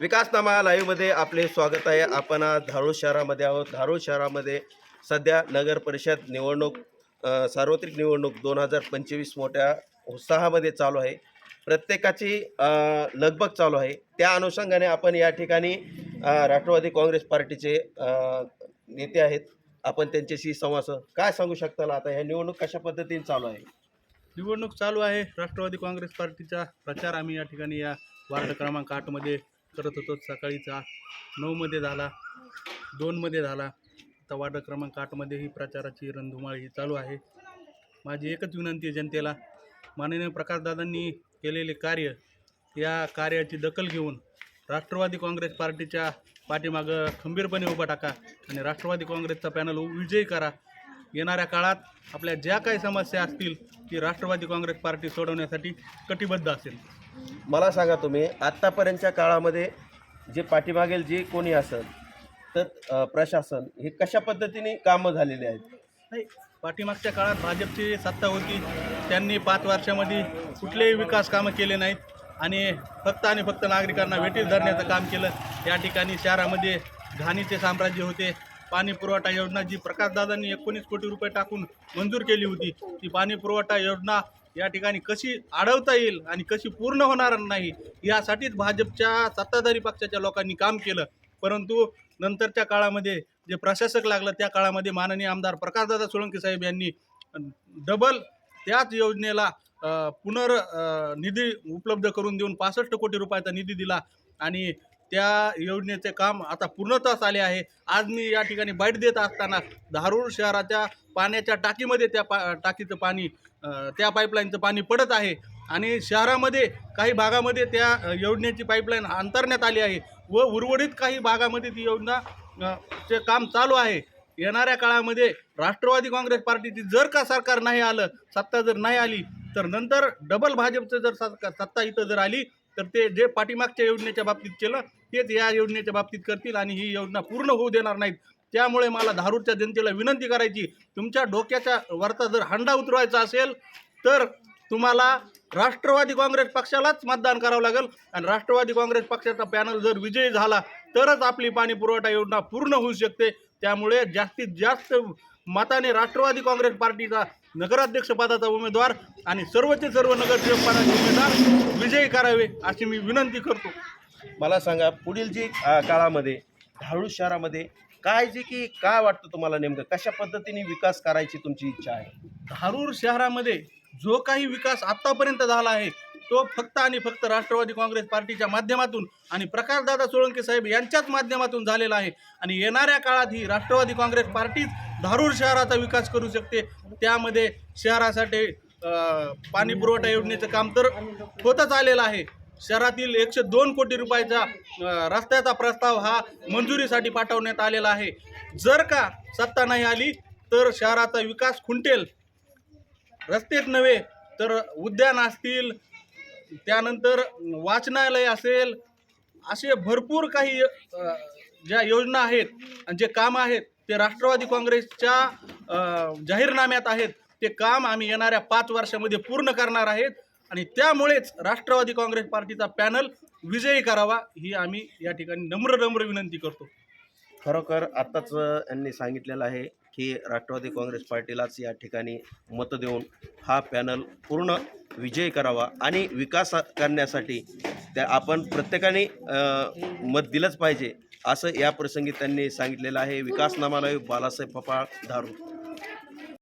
विकासनामा लाईव्हमध्ये आपले स्वागत आहे. आपण आज शहरामध्ये आहोत. धारूळ शहरामध्ये सध्या नगर परिषद निवडणूक सार्वत्रिक निवडणूक दोन हजार पंचवीस मोठ्या उत्साहामध्ये चालू आहे. प्रत्येकाची लगबग चालू आहे. त्या अनुषंगाने आपण या ठिकाणी राष्ट्रवादी काँग्रेस पार्टीचे नेते आहेत. आपण त्यांच्याशी संवाद काय सांगू शकताल आता? ह्या निवडणूक कशा पद्धतीने चालू आहे? निवडणूक चालू आहे. राष्ट्रवादी काँग्रेस पार्टीचा प्रचार आम्ही या ठिकाणी या वार्ड क्रमांक आठमध्ये करत होतो. सकाळीचा नऊमध्ये झाला दोनमध्ये झाला. आता वार्ड क्रमांक आठमध्ये ही प्रचाराची रणधुमाळी ही चालू आहे. माझी एकच विनंती आहे जनतेला माननीय प्रकाशदादांनी केलेले कार्य या कार्याची दखल घेऊन राष्ट्रवादी काँग्रेस पार्टीच्या पाठीमागं खंबीरपणे उभा टाका आणि राष्ट्रवादी काँग्रेसचा पॅनल विजयी करा. येणाऱ्या काळात आपल्या ज्या काही समस्या असतील ती राष्ट्रवादी काँग्रेस पार्टी सोडवण्यासाठी कटिबद्ध असेल. मला सांगा तुम्ही आत्तापर्यंतच्या काळामध्ये जे पाठीमागेल जे कोणी असेल तर प्रशासन हे कशा पद्धतीने कामं झालेली आहेत? नाही पाठीमागच्या काळात भाजपची सत्ता होती. त्यांनी पाच वर्षामध्ये कुठलेही विकास कामं केले नाहीत. आणि फक्त आणि फक्त नागरिकांना वेटीस धरण्याचं काम केलं. या ठिकाणी शहरामध्ये घाणीचे साम्राज्य होते. पाणी पुरवठा योजना जी प्रकाशदादांनी एकोणीस कोटी रुपये टाकून मंजूर केली होती ती पाणी पुरवठा योजना या ठिकाणी कशी अडवता येईल आणि कशी पूर्ण होणार नाही यासाठीच भाजपच्या सत्ताधारी पक्षाच्या लोकांनी काम केलं. परंतु नंतरच्या काळामध्ये जे प्रशासक लागलं त्या काळामध्ये माननीय आमदार प्रकाशदादा सोळंकी साहेब यांनी डबल त्याच योजनेला अ, पुनर निधी उपलब्ध करून देऊन पासष्ट कोटी रुपयाचा निधी दिला आणि त्या योजनेचे काम आता पूर्णतःच आले आहे. आज मी या ठिकाणी बाईट देत असताना धारूर शहराच्या पाण्याच्या टाकीमध्ये त्या पा टाकीचं पाणी त्या पाईपलाईनचं पाणी पडत आहे. आणि शहरामध्ये काही भागामध्ये त्या योजनेची पाईपलाईन अंतरण्यात आली आहे व उर्वरित काही भागामध्ये ती योजना चे काम चालू आहे. येणाऱ्या काळामध्ये राष्ट्रवादी काँग्रेस पार्टीची जर का सरकार नाही आलं सत्ता जर नाही आली तर नंतर डबल भाजपचं जर सरकार सत्ता इथं जर आली तर ते जे पाठीमागच्या योजनेच्या बाबतीत केलं तेच या योजनेच्या बाबतीत करतील आणि ही योजना पूर्ण होऊ देणार नाहीत. त्यामुळे मला धारूरच्या जनतेला विनंती करायची तुमच्या डोक्याच्या वरचा जर हंडा उतरवायचा असेल तर तुम्हाला राष्ट्रवादी काँग्रेस पक्षालाच मतदान करावं लागेल. आणि राष्ट्रवादी काँग्रेस पक्षाचा पॅनल जर विजयी झाला तरच आपली पाणी पुरवठा योजना पूर्ण होऊ शकते. त्यामुळे जास्तीत जास्त मताने राष्ट्रवादी काँग्रेस पार्टीचा नगराध्यक्षपदाचा उमेदवार आणि सर्वचे सर्व नगरसेवकपदाचे उमेदवार विजयी करावे अशी मी विनंती करतो. मला सांगा पुढील जी काळामध्ये धारूळ शहरामध्ये काय जे की काय वाटतं तुम्हाला नेमकं? कशा पद्धतीने विकास करायची तुमची इच्छा आहे? धारूर शहरामध्ये जो काही विकास आत्तापर्यंत झाला आहे तो फक्त आणि फक्त राष्ट्रवादी काँग्रेस पार्टीच्या माध्यमातून आणि प्रकाशदादा सोळंके साहेब यांच्याच माध्यमातून झालेला आहे. आणि येणाऱ्या काळात ही राष्ट्रवादी काँग्रेस पार्टीच धारूर शहराचा विकास करू शकते. त्यामध्ये शहरासाठी पाणीपुरवठा पाणी पुरवठा योजनेचं काम तर होतच आलेलं आहे. शहरातील एकशे दोन कोटी रुपयाचा रस्त्याचा प्रस्ताव हा मंजुरीसाठी पाठवण्यात आलेला आहे. जर का सत्ता नाही आली तर शहराचा विकास खुंटेल. रस्तेच नव्हे तर उद्यान असतील त्यानंतर वाचनालय असेल असे भरपूर काही ज्या योजना आहेत आणि जे काम आहेत ते राष्ट्रवादी काँग्रेसच्या जाहीरनाम्यात आहेत. ते काम आम्ही येणाऱ्या पाच वर्षामध्ये पूर्ण करणार आहेत. आणि त्यामुळेच राष्ट्रवादी काँग्रेस पार्टीचा पॅनल विजयी करावा ही आम्ही या ठिकाणी नम्र नम्र विनंती करतो. खरोखर आत्ताच यांनी सांगितलेलं आहे की राष्ट्रवादी काँग्रेस पार्टीलाच या ठिकाणी मत देऊन हा पॅनल पूर्ण विजयी करावा आणि विकास करण्यासाठी त्या आपण प्रत्येकाने मत दिलंच पाहिजे असं या प्रसंगी त्यांनी सांगितलेलं आहे. विकासनामाला बालासाहेब पपाळ धारू